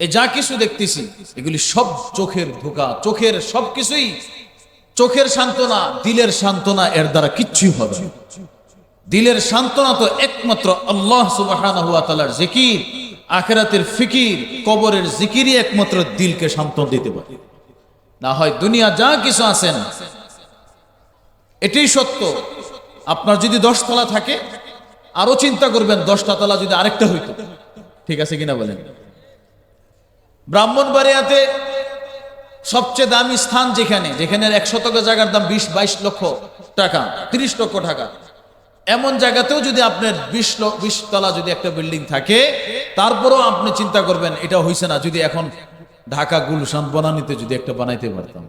এই যা কিছু দেখতেছি, এগুলি সব চোখের ধোকা, চোখের সব কিছুই চোখের সান্ত্বনা, দিলের সান্ত্বনা এর দ্বারা কিচ্ছুই হবে দিলের সান্ত্বনা তো একমাত্র আল্লাহ তাআলার জিকির, আখেরাতের ফিকির, কবরের জিকিরই একমাত্র দিলকে সান্ত্বনা দিতে পারে। না হয় দুনিয়া যা কিছু আছেন এটাই সত্য। আপনার যদি দশতলা থাকে, আরও চিন্তা করবেন, দশটা তলা যদি আরেকটা হইতো। ঠিক আছে কিনা বলেন? ব্রাহ্মণবাড়িয়াতে সবচেয়ে দামি স্থান যেখানে যেখানে এক শতক জায়গার দাম বিশ, বাইশ লক্ষ টাকা, তিরিশ লক্ষ টাকা। এমন জায়গাতেও যদি আপনার বিশ বিশ তলা যদি একটা বিল্ডিং থাকে, তারপরেও আপনি চিন্তা করবেন, এটা হইছে না, যদি এখন ঢাকা গুলশান বনানিতে যদি একটা বানাইতে পারতাম।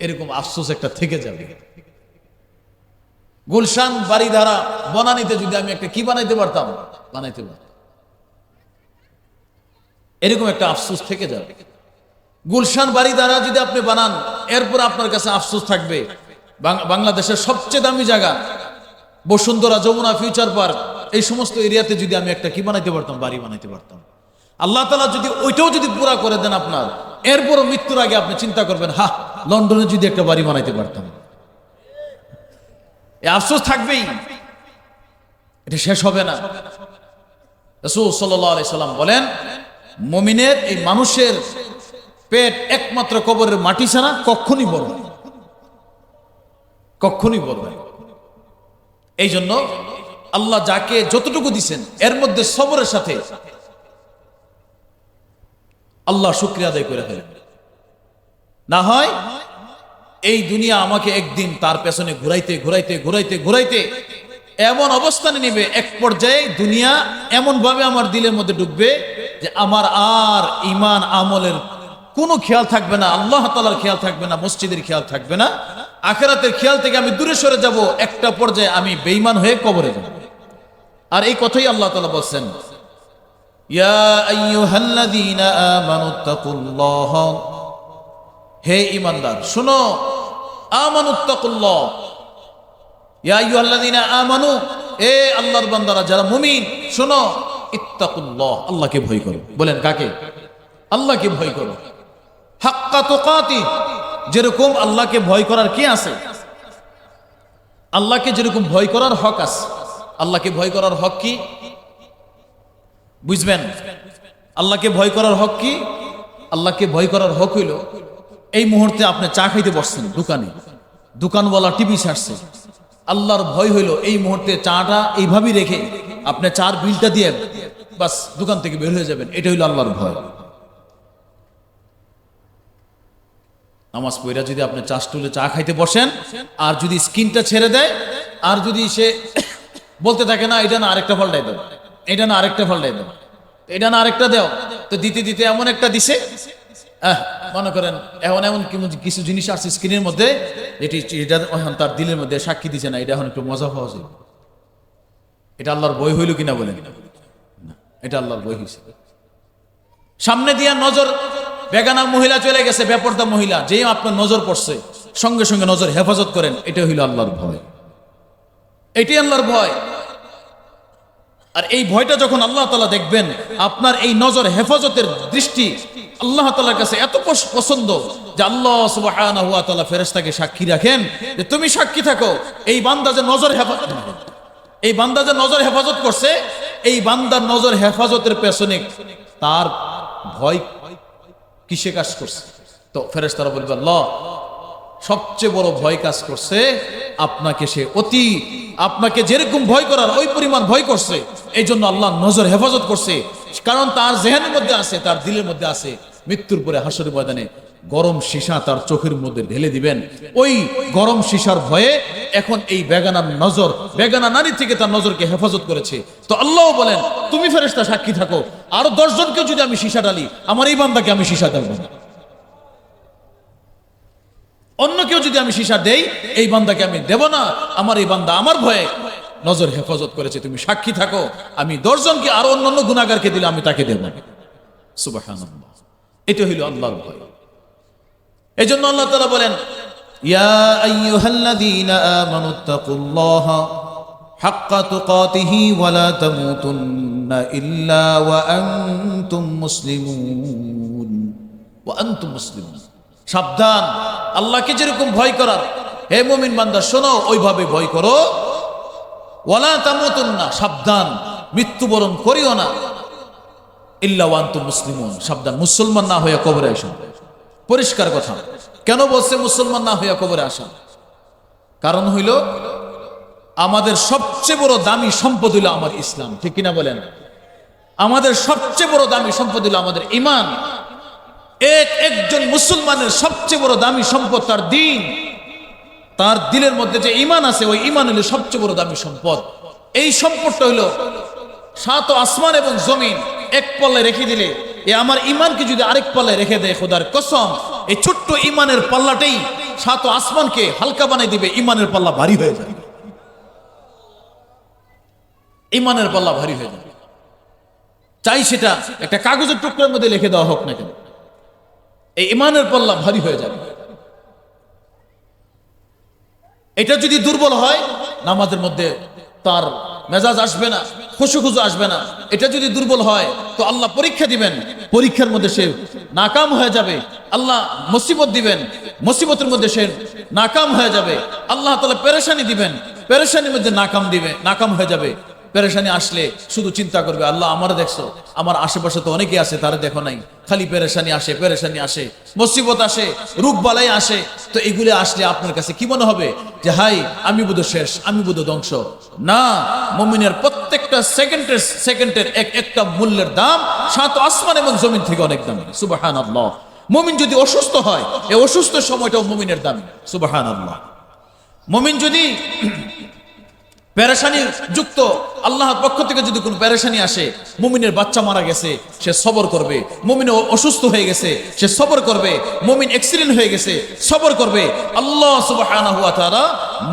এরকম আফসোস একটা থেকে যাবে। গুলশান বাড়ি দ্বারা বনানিতে যদি আমি একটা কি বানাইতে পারতাম? বানাইতে পারতাম। এরকম একটা আফসোস থেকে যাবে। গুলশান বাড়ি দ্বারা যদি আপনি বানান, এরপর আপনার কাছে আফসোস থাকবে। বাংলাদেশের সবচেয়ে দামি জায়গা, বসুন্ধরা যমুনা ফিউচার পার্ক। এই সমস্ত এরিয়াতে যদি আমি একটা কি বানাইতে পারতাম? বাড়ি বানাইতে পারতাম। আল্লাহ তালা যদি ওইটাও যদি পুরা করে দেন আপনার, এরপরও মৃত্যুর আগে আপনি চিন্তা করবেন হা লন্ডনে যদি একটা বাড়ি বানাইতে পারতাম। এই আফসোস থাকবেই। এটা শেষ হবে না। রসুল সাল্লাম বলেন মমিনের এই মানুষের পেট একমাত্র কবরের মাটি ছাড়া কখনই বড় কখনই বড়। এই জন্য আল্লাহ যাকে যতটুকু দিছেন, এর মধ্যে সবরের সাথে আল্লাহ শুক্রিয়া আদায় করে ফেলেন না হয় এই দুনিয়া আমাকে একদিন তার পেছনে ঘুরাইতে ঘুরাইতে ঘুরাইতে ঘুরাইতে এমন অবস্থানে নিবে, এক পর্যায়ে দুনিয়া এমন ভাবে আমার দিলের মধ্যে ডুববে যে আমার আর ইমান আমলের কোনো খেয়াল থাকবে না, আল্লাহ তালার খেয়াল থাকবে না, মসজিদের খেয়াল থাকবে না। আখেরাতের খেয়াল থেকে আমি দূরে সরে যাব, একটা পর্যায়ে আমি বেইমান হয়ে কবরে যাব। আর এই কথাই আল্লাহ তালা বলছেন হে ইমানদার শুনো আমানুত্তাকুল্লাহ ইয়া আইয়ুহাল্লাযীনা আমানু, এ আল্লাহর বান্দারা, যারা মুমিন, শুনো ইত্তাকুল্লাহ, আল্লাহকে ভয় করো। বলেন কাকে? আল্লাহকে ভয় করো। হাক্কা যেরকম আল্লাহকে ভয় করার আছে? আল্লাহকে যেরকম ভয় করার হক আছে। আল্লাহকে ভয় করার হক কি? বুঝবেন? আল্লাহকে ভয় করার হক কি? আল্লাহকে ভয় করার হক হইল, এই মুহূর্তে আপনি চা খাইতে বসছেন দোকানে। দোকানওয়ালা টিভি ছাড়ছে। আল্লাহর ভয় হইল, এই মুহূর্তে চাটা এইভাবেই রেখে আপনি চার বিলটা দিয়ে বাস দোকান থেকে বের হয়ে যাবেন। এটা হইল আল্লাহর ভয়। নামাজ পড়া যদি আপনি চা স্টুলে চা খাইতে বসেন, আর যদি স্কিনটা ছেড়ে দেয়, আর যদি সে বলতে থাকে, না, এটা না, আরেকটা ফলটাই দাও। এটা না, আরেকটা ফলটাই দাও। এটা না, আরেকটা দাও। তো দিতে দিতে এমন একটা দিছে মনে করেন এমন এমন কিছু জিনিস আছে স্ক্রিনের মধ্যে এটি এটা তার দিলের মধ্যে সাক্ষী দিছে না, এটা এখন একটু মজা পাওয়া যায়। এটা আল্লাহর বই হইল কিনা বলেন? এটা আল্লাহর বই হয়েছে সামনে দিয়া নজর, বেগানা মহিলা চলে গেছে, বেপর্দা মহিলা, যেই আপনার নজর পড়ছে, সঙ্গে সঙ্গে নজর হেফাজত করেন এটা হইল আল্লাহর ভয়। এটাই আল্লাহর ভয়। আর এই ভয়টা যখন আল্লাহ তালা দেখবেন, আপনার এই নজর হেফাজতের দৃষ্টি আল্লাহ তালার কাছে এত পছন্দ যে আল্লাহ তাআলা ফেরেশতাকে সাক্ষী রাখেন, যে তুমি সাক্ষী থাকো, এই বান্দা যে নজর হেফাজত এই বান্দা যে নজর হেফাজত করছে, এই বান্দার নজর হেফাজতের পেছনে তার ভয় কিসে কাজ করছে? তো ফেরেশতারা বলবে, আল্লাহ, সবচেয়ে বড় ভয় কাজ করছে আপনাকে সে অতি, আপনাকে যেরকম ভয় করার ওই পরিমাণ ভয় করছে এই জন্য আল্লাহ নজর হেফাজত করছে। কারণ তার জেহানের মধ্যে আছে, তার দিলের মধ্যে আছে, মৃত্যুর পরে হাসরের ময়দানে গরম সীসা তার চোখের মধ্যে ঢেলে দিবেন। ওই গরম সীসার ভয়ে এখন এই বেগানার নজর, বেগানা নারী থেকে তার নজরকে হেফাজত করেছে। তো আল্লাহ বলেন, তুমি ফেরেশতা, সাক্ষী থাকো। আরও দশজনকে যদি আমি সীসা ডালি আমার এই বান্দাকে আমি সীসা না। অন্য কেউ যদি আমি সীসা দেই, এই বান্দাকে আমি দেব না। আমার এই বান্দা আমার ভয়ে নজর হেফাজত করেছে। তুমি সাক্ষী থাকো। আমি দশজনকে আরও অন্য অন্য গুণাগারকে দিলে আমি তাকে দেব সুবহানাল্লাহ। এটা হইল আল্লাহর ভয়। এই জন্য আল্লাহ তালা বলেন সাবধান, আল্লাহকে যেরকম ভয় করার, হে মুমিন বান্দা, শোনো, ওইভাবে ভয় করো। ওয়ালা তামতুন্না, সাবধান, মৃত্যুবরণ করিও না। ইল্লা ওয়ান্তুম মুসলিমুন। সাবধান, মুসলমান না হয়ে কবরে আসুন। পরিষ্কার কথা। কেন বলছে মুসলমান না হইয়া কবরে আসা? কারণ হইল, আমাদের সবচেয়ে বড় দামি সম্পদ হইল আমার ইসলাম। ঠিক কিনা বলেন? আমাদের সবচেয়ে বড় দামি সম্পদ হইল আমাদের ইমান। এক একজন মুসলমানের সবচেয়ে বড় দামি সম্পদ তার দিন। তার দিলের মধ্যে যে ইমান আছে, ওই ইমান হলো সবচেয়ে বড় দামি সম্পদ। এই সম্পদটা হইল সাত আসমান এবং জমিন, এক পল্লায় রেখে দিলে এ আমার ইমানকে যদি আরেক পাল্লায় রেখে দেয় খোদার কসম, এই ছোট্ট ইমানের পাল্লাটাই সাত আসমানকে হালকা বানাই দিবে ইমানের পাল্লা ভারী হয়ে যাবে। ইমানের পাল্লা ভারী হয়ে যাবে। চাই সেটা একটা কাগজের টুকরার মধ্যে লিখে দেওয়া হোক না কেন। এই ইমানের পাল্লা ভারী হয়ে যাবে। এটা যদি দুর্বল হয়, নামাজের মধ্যে তার মেজাজ আসবে না, খুশু খুশু আসবে না। এটা যদি দুর্বল হয়, তো আল্লাহ পরীক্ষা দিবেন। পরীক্ষার মধ্যে সে নাকাম হয়ে যাবে। আল্লাহ মুসিবত দিবেন। মুসিবতের মধ্যে সে নাকাম হয়ে যাবে। আল্লাহ তালা পেরেশানি দিবেন। পেরেশানির মধ্যে নাকাম দিবে, নাকাম হয়ে যাবে। পেরেশানি আসলে শুধু চিন্তা করবে, আল্লাহ আমার দেখছ, আমার আশেপাশে তো অনেকে আছে, তারা দেখো নাই। খালি পেরেশানি আসে পেরেশানি আসে, মুসিবত আসে রূপ বালাই আসে। তো এগুলি আসলে আপনার কাছে কি মনে হবে? যে, হাই, আমি বুধ শেষ, আমি বুধ ধ্বংস। না, মমিনের প্রত্যেকটা সেকেন্ডের সেকেন্ডের এক একটা মূল্যের দাম সাত আসমান এবং জমিন থেকে অনেক দাম। সুবাহান আল্লাহ মমিন যদি অসুস্থ হয়, এই অসুস্থ সময়টাও মমিনের দাম। সুবাহান আল্লাহ মমিন যদি পেরেশানি যুক্ত, আল্লাহর পক্ষ থেকে যদি কোনো পেরেশানি আসে, মুমিনের বাচ্চা মারা গেছে, সে সবর করবে। মুমিন অসুস্থ হয়ে গেছে, সে সবর করবে। মুমিন অ্যাক্সিডেন্ট হয়ে গেছে, সবর করবে। আল্লাহ তাআলা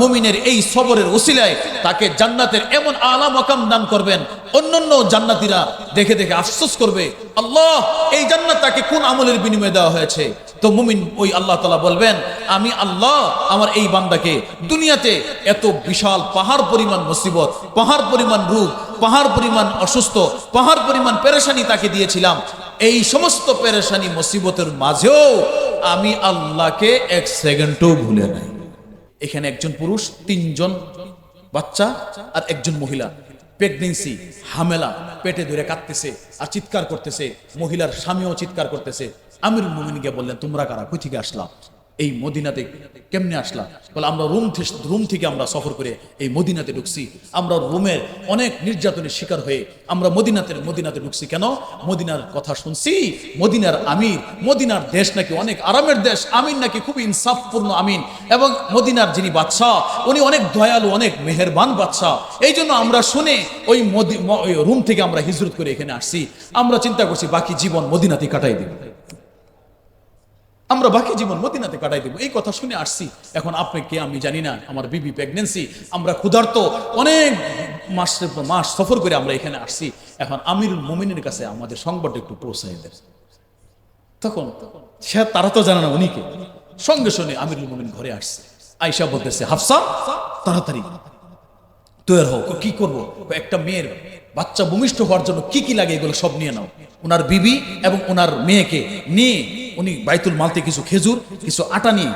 মুমিনের এই সবরের ওসিলায় তাকে জান্নাতের এমন আলা মাকাম দান করবেন। অন্যান্য জান্নাতীরা দেখে দেখে আফসোস করবে, আল্লাহ, এই জান্নাত তাকে কোন আমলের বিনিময়ে দেওয়া হয়েছে? তো মুমিন ওই আল্লাহ তালা বলবেন, আমি আল্লাহ, আমার এই বান্দাকে দুনিয়াতে এত বিশাল পাহাড় পরিমাণ মুসিবত, পাহাড় পরিমাণ রূপ পাহাড় পরিমাণ অসুস্থ, পাহাড় পরিমাণ পেরেশানি তাকে দিয়েছিলাম। এই সমস্ত পেরেশানি মুসিবতের মাঝেও আমি আল্লাহকে এক সেকেন্ডও ভুলে নাই। এখানে একজন পুরুষ, তিনজন বাচ্চা আর একজন মহিলা। প্রেগনেন্সি, হামেলা, পেটে ধরে কাঁদতেছে আর চিৎকার করতেছে। মহিলার স্বামীও চিৎকার করতেছে। আমির মুমিনকে বললেন, তোমরা কারা? কই থেকে আসলাম এই মদিনাতে কেমনে আসলা? বলে, আমরা রুম রুম থেকে আমরা সফর করে এই মদিনাতে ঢুকছি। আমরা রুমের অনেক নির্যাতনের শিকার হয়ে আমরা মদিনাতে মদিনাতে ঢুকছি। কেন? মদিনার কথা শুনছি। মদিনার আমির, মদিনার দেশ নাকি অনেক আরামের দেশ। আমিন নাকি খুব ইনসাফপূর্ণ আমিন। এবং মদিনার যিনি বাদশাহ, উনি অনেক দয়ালু, অনেক মেহেরবান বাদশাহ। এই জন্য আমরা শুনে ওই মদি রুম থেকে আমরা হিজরত করে এখানে আসছি। আমরা চিন্তা করছি, বাকি জীবন মদিনাতে কাটাই দিব। আমরা বাকি জীবন মদিনাতে কাটাই দেবো। এই কথা শুনে আসছি। এখন আপনি কে আমি জানি না, আমার বিবি প্রেগনেন্সি আমরা ক্ষুধার্ত। অনেক পর মাস সফর করে আমরা এখানে আসছি। এখন আমিরুল মোমিনের কাছে আমাদের সংবাদটা একটু পৌঁছাই দেয় তখন সে তারা তো জানে না উনিকে সঙ্গে সঙ্গে আমিরুল মোমিন ঘরে আসছে। আয়সা বলতেছে, হাফসা, তাড়াতাড়ি। তৈরি হোক কি করব? একটা মেয়ের বাচ্চা ভূমিষ্ঠ হওয়ার জন্য কি কি লাগে এগুলো সব নিয়ে নাও। ওনার বিবি এবং ওনার মেয়েকে নিয়ে উনি বাইতুল মালতে কিছু খেজুর, কিছু আটা নিয়ে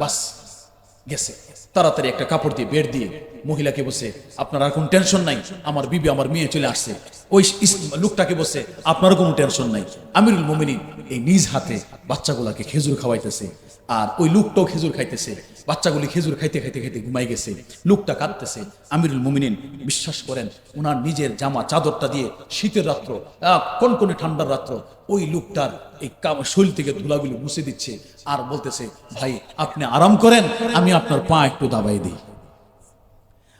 বাস গেছে। তাড়াতাড়ি একটা কাপড় দিয়ে বেড দিয়ে মহিলাকে বসে আপনার আর কোনো টেনশন নাই, আমার বিবি, আমার মেয়ে চলে আসছে। ওই লোকটাকে বসে আপনারও কোনো টেনশন নাই। আমিরুল মোমিনী এই নিজ হাতে বাচ্চাগুলাকে খেজুর খাওয়াইতেছে। আর ওই লোকটাও খেজুর খাইতেছে। বাচ্চাগুলি খেজুর খাইতে খাইতে খাইতে ঘুমাই গেছে। লোকটা কাঁদতেছে। আমিরুল মুমিনিন বিশ্বাস করেন ওনার নিজের জামা চাদরটা দিয়ে শীতের রাত্র কোন কোন ঠান্ডার রাত্র, ওই লোকটার এই শরীর থেকে ধুলাগুলি মুছে দিচ্ছে আর বলতেছে, ভাই, আপনি আরাম করেন, আমি আপনার পা একটু দাবাই দিই।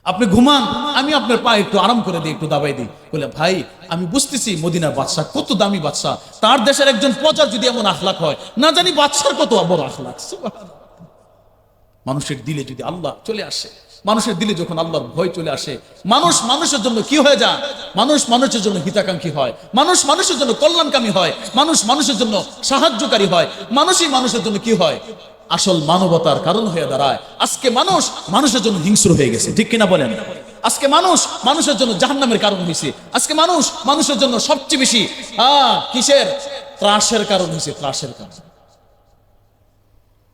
আপনি ঘুমান, আমি আপনার পা একটু আরাম করে দিই, একটু দাবাই দিই। বলে, ভাই, আমি বুঝতেছি মদিনার বাদশাহ কত দামি বাদশাহ। তার দেশের একজন প্রজার যদি এমন আখলাক হয়, না জানি বাদশার কত বড় আখলাক মানুষের দিলে যদি আল্লাহ চলে আসে, মানুষের দিলে যখন আল্লাহর ভয় চলে আসে, মানুষ মানুষের জন্য কি হয়ে যায়? মানুষ মানুষের জন্য হিতাকাঙ্ক্ষী হয়, মানুষ মানুষের জন্য কল্যাণকামী হয়, মানুষ মানুষের জন্য সাহায্যকারী হয়, মানুষই মানুষের জন্য কি হয়? আসল মানবতার কারণ হয়ে দাঁড়ায়। আজকে মানুষ মানুষের জন্য হিংস্র হয়ে গেছে ঠিক কিনা বলেন? আজকে মানুষ মানুষের জন্য জাহান্নামের কারণ হয়েছে। আজকে মানুষ মানুষের জন্য সবচেয়ে বেশি আহ, কিসের? ত্রাসের কারণ হয়েছে ত্রাসের কারণ।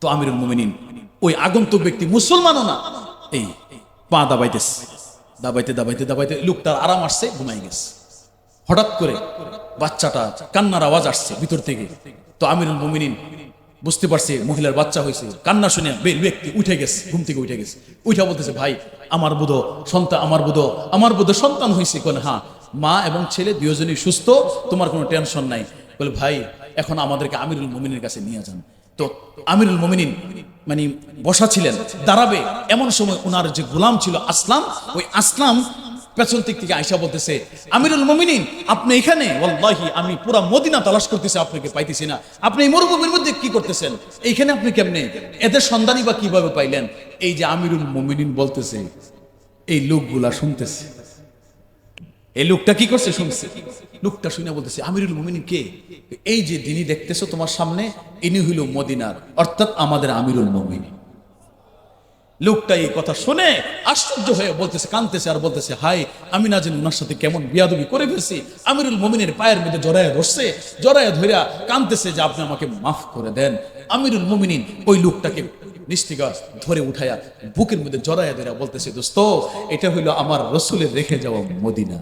তো আমিরুল মুমিনিন ওই আগন্তুক ব্যক্তি মুসলমানও না। এই পা দাবাইতেছে দাবাইতে দাবাইতে দাবাইতে লোকটার আরাম আসছে ঘুমাই গেছে। হঠাৎ করে বাচ্চাটা কান্নার আওয়াজ আসছে ভিতর থেকে। তো আমিরুল মুমিনিন বুঝতে পারছে মহিলার বাচ্চা হয়েছে। কান্না শুনে ব্যক্তি উঠে গেছে, ঘুম থেকে উঠে গেছে। উঠে বলতেছে, ভাই, আমার বুধ সন্তান, আমার বুধ আমার বুধ সন্তান হয়েছে। কোন হ্যাঁ মা এবং ছেলে দুজনই সুস্থ, তোমার কোনো টেনশন নাই। বলে ভাই, এখন আমাদেরকে আমিরুল মুমিনের কাছে নিয়ে যান। তো আমিরুল মুমিনিন মানে বসা ছিলেন, দাঁড়াবে এমন সময় ওনার যে গোলাম ছিল আসলাম, ওই আসলাম পেছন দিক থেকে আয়সা বলতেছে, আমিরুল মুমিনিন, আপনি এখানে? ওয়াল্লাহি, আমি পুরা মদিনা তালাশ করতেছি, আপনাকে পাইতেছি না। আপনি এই মরুভূমির মধ্যে কি করতেছেন? এইখানে আপনি কেমনে? এদের সন্ধানই বা কীভাবে পাইলেন? এই যে আমিরুল মুমিনিন বলতেছে, এই লোকগুলা শুনতেছে। এই লোকটা কি করছে? শুনছে। লোকটা শুনে বলতেছে, আমিরুল মুমিনিন কে? এই যে দিনই দেখতেছো তোমার সামনে, ইনি হইল মদিনার, অর্থাৎ আমাদের আমিরুল মুমিনিন। লোকটা এই কথা শুনে আশ্চর্য হয়ে বলতেছে, কানতেছে আর বলতেছে হাই আমি না জানি ওনার সাথে কেমন বিয়াদবি করে ফেলছি। আমিরুল মমিনের পায়ের মধ্যে জড়ায় ধরছে, জড়ায় ধরিয়া কানতেছে যে আপনি আমাকে মাফ করে দেন। আমিরুল মমিনিন ওই লোকটাকে ধরে উঠায়া বুকের মধ্যে জড়ায় ধরিয়া বলতেছে, দোস্ত, এটা হইল আমার রসুলের রেখে যাওয়া মদিনা।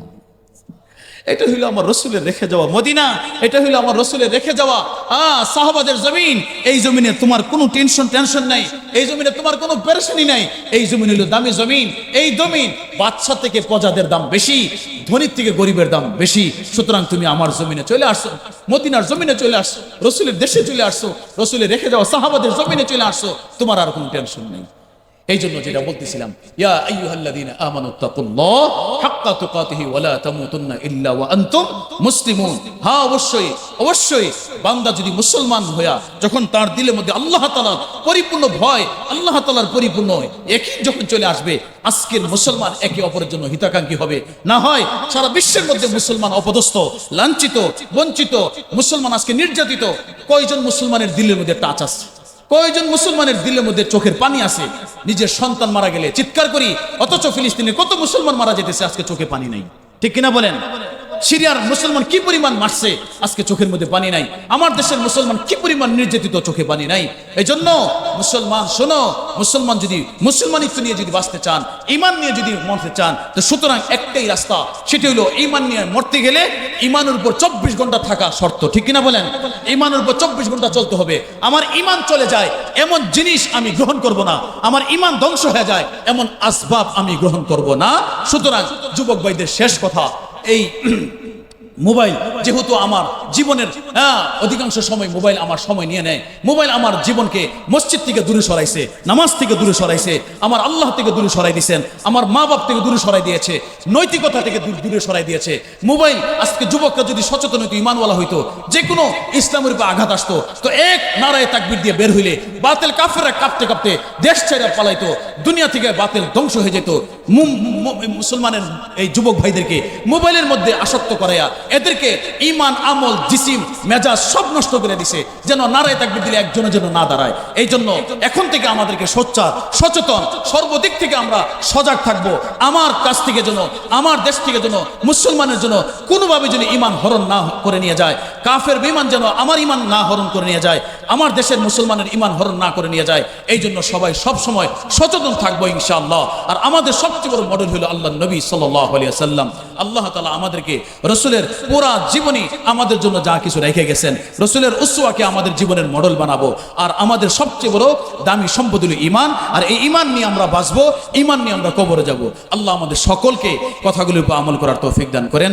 এটা হইল আমার রসুলের রেখে যাওয়া মদিনা, এটা হইল আমার রসুলের রেখে যাওয়া। আহ, সাহাবাদের জমিন, এই জমিনে তোমার কোনো টেনশন টেনশন নাই। এই জমিনে তোমার কোনো পেরেশানি নাই। এই জমিন হইল দামি জমিন। এই জমিন বাচ্চা থেকে প্রজাদের দাম বেশি, ধনীর থেকে গরিবের দাম বেশি। সুতরাং তুমি আমার জমিনে চলে আসছো মদিনার জমিনে চলে আসছো রসুলের দেশে চলে আসছো রসুলের রেখে যাওয়া সাহাবাদের জমিনে চলে আসছো তোমার আর কোনো টেনশন নেই। এই জন্য যেটা বলতেছিলাম, ইয়া আইয়ুহাল্লাযীনা আমানু তাকুল্লাহ হাক্কা তুকাতিহি তামুতুন্না ইল্লা ওয়া আনতুম মুসলিমুন। হ্যাঁ অবশ্যই অবশ্যই, বান্দা যদি মুসলমান হইয়া যখন তার দিলের মধ্যে আল্লাহ তাআলার পরিপূর্ণ ভয়, আল্লাহ তাআলার পরিপূর্ণ একই যখন চলে আসবে, আজকের মুসলমান একে অপরের জন্য হিতাকাঙ্ক্ষী হবে। না হয় সারা বিশ্বের মধ্যে মুসলমান অপদস্থ, লাঞ্ছিত, বঞ্চিত, মুসলমান আজকে নির্যাতিত, কয়জন মুসলমানের দিলের মধ্যে টাচ আছে? কয়জন মুসলমানের দিলের মধ্যে চোখের পানি আসে নিজের সন্তান মারা গেলে চিৎকার করি, অথচ ফিলিস্তিনে কত মুসলমান মারা যেতেছে, আজকে চোখে পানি নেই। ঠিক কিনা বলেন? সিরিয়ার মুসলমান কি পরিমাণ মারছে? আজকে চোখের মধ্যে পানি নাই। আমার দেশের মুসলমান কি পরিমাণ নির্যাতিত চোখে পানি নাই? এই জন্য মুসলমান, শোনো, মুসলমান যদি মুসলমানিত্ব নিয়ে যদি বাঁচতে চান ইমান নিয়ে যদি মরতে চান, তো সুতরাং একটাই রাস্তা, সেটি হলো ইমান নিয়ে মরতে গেলে ইমানের উপর চব্বিশ ঘণ্টা থাকা শর্ত। ঠিক কিনা বলেন? ইমানের উপর চব্বিশ ঘণ্টা চলতে হবে। আমার ইমান চলে যায়, এমন জিনিস আমি গ্রহণ করব না। আমার ইমান ধ্বংস হয়ে যায়, এমন আসবাব আমি গ্রহণ করব না। সুতরাং যুবক ভাইদের শেষ কথা এই মোবাইল যেহেতু আমার জীবনের হ্যাঁ, অধিকাংশ সময় মোবাইল আমার সময় নিয়ে নেয়। মোবাইল আমার জীবনকে মসজিদ থেকে দূরে সরাইছে নামাজ থেকে দূরে সরাইছে আমার আল্লাহ থেকে দূরে সরাই দিয়েছেন আমার মা বাপ থেকে দূরে সরাই দিয়েছে নৈতিকতা থেকে দূরে সরাই দিয়েছে। মোবাইল আজকে যুবকরা যদি সচেতন হইতো ইমানওয়ালা হইতো যে কোনো ইসলামের উপর আঘাত আসতো তো এক নারায় তাকবির দিয়ে বের হইলে বাতিল কাফেরা কাঁপতে কাঁপতে দেশ ছেড়ে পালাইতো দুনিয়া থেকে বাতিল ধ্বংস হয়ে যেত। মুসলমানের এই যুবক ভাইদেরকে মোবাইলের মধ্যে আসক্ত করাইয়া এদেরকে ইমান আমল, জিসিম, মেজাজ সব নষ্ট করে দিছে, যেন নারায় তাকবির দিলে একজনের জন্য না দাঁড়ায়। এই জন্য এখন থেকে আমাদেরকে সোচ্চার, সচেতন, সর্বদিক থেকে আমরা সজাগ থাকব। আমার কাছ থেকে যেন, আমার দেশ থেকে যেন, মুসলমানের জন্য কোনোভাবে যেন ইমান হরণ না করে নিয়ে যায়, কাফের বিমান যেন আমার ইমান না হরণ করে নিয়ে যায়। আমার দেশের মুসলমানের ইমান হরণ না করে নিয়ে যায় এই জন্য সবাই সব সময় সচেতন থাকব ইনশাআল্লাহ। আর আমাদের সবচেয়ে বড় মডেল হলো আল্লাহ নবী সাল্লাম আল্লাহ তালা আমাদেরকে রসুলের পুরা জীবনী আমাদের জন্য যা কিছু রেখে গেছেন, রসুলের উসুয়াকে আমাদের জীবনের মডেল বানাবো। আর আমাদের সবচেয়ে বড় দামি সম্পদ হলো ইমান আর এই ইমান নিয়ে আমরা বাঁচবো ইমান নিয়ে আমরা কবরে যাব। আল্লাহ আমাদের সকলকে কথাগুলির উপর আমল করার তৌফিক দান করেন।